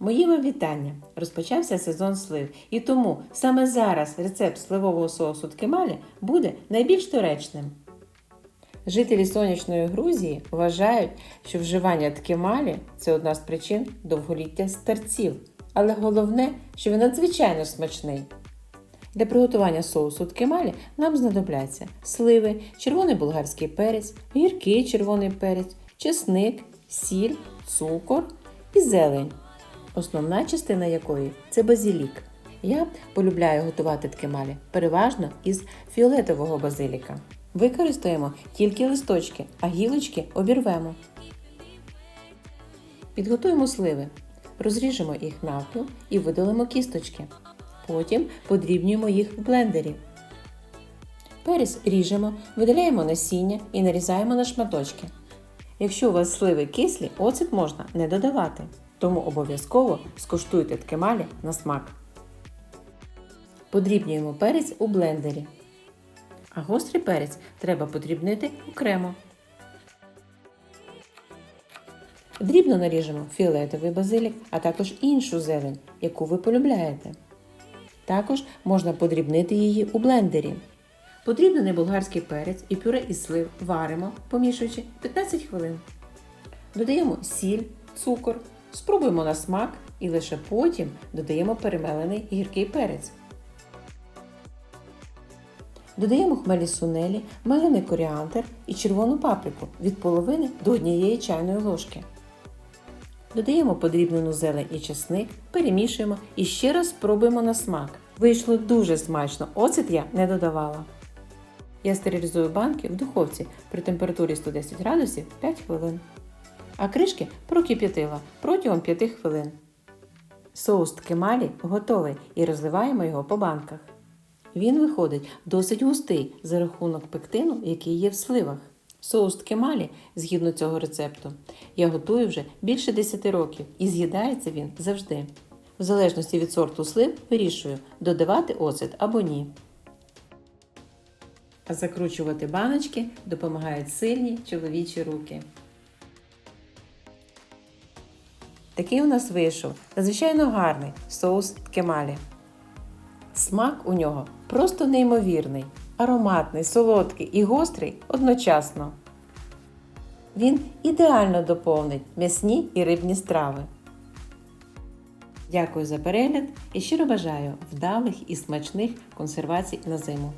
Мої вам вітання! Розпочався сезон слив, і тому саме зараз рецепт сливового соусу ткемалі буде найбільш доречним. Жителі сонячної Грузії вважають, що вживання ткемалі це одна з причин довголіття старців, але головне, що він надзвичайно смачний. Для приготування соусу ткемалі нам знадобляться сливи, червоний болгарський перець, гіркий червоний перець, чесник, сіль, цукор і зелень, основна частина якої це базилік. Я полюбляю готувати ткемалі переважно із фіолетового базиліка. Використаємо тільки листочки, а гілочки обірвемо. Підготуємо сливи. Розріжемо їх навпіл і видалимо кісточки. Потім подрібнюємо їх в блендері. Перець ріжемо, видаляємо насіння і нарізаємо на шматочки. Якщо у вас сливи кислі, оцет можна не додавати, тому обов'язково скуштуйте ткемалі на смак. Подрібнюємо перець у блендері. А гострий перець треба подрібнити окремо. Дрібно наріжемо фіолетовий базилік, а також іншу зелень, яку ви полюбляєте. Також можна подрібнити її у блендері. Подрібнений болгарський перець і пюре із слив варимо, помішуючи 15 хвилин. Додаємо сіль, цукор, спробуємо на смак і лише потім додаємо перемелений гіркий перець. Додаємо хмелі сунелі, мелений коріандр і червону паприку від половини до однієї чайної ложки. Додаємо подрібнену зелень і чесник, перемішуємо і ще раз спробуємо на смак. Вийшло дуже смачно, оцет я не додавала. Я стерилізую банки в духовці при температурі 110 градусів 5 хвилин. А кришки прокип'ятила протягом 5 хвилин. Соус ткемалі готовий і розливаємо його по банках. Він виходить досить густий за рахунок пектину, який є в сливах. Соус ткемалі, згідно цього рецепту, я готую вже більше 10 років і з'їдається він завжди. В залежності від сорту слив вирішую, додавати оцет або ні. А закручувати баночки допомагають сильні чоловічі руки. Такий у нас вийшов надзвичайно гарний соус ткемалі. Смак у нього просто неймовірний, ароматний, солодкий і гострий одночасно. Він ідеально доповнить м'ясні і рибні страви. Дякую за перегляд і щиро бажаю вдалих і смачних консервацій на зиму.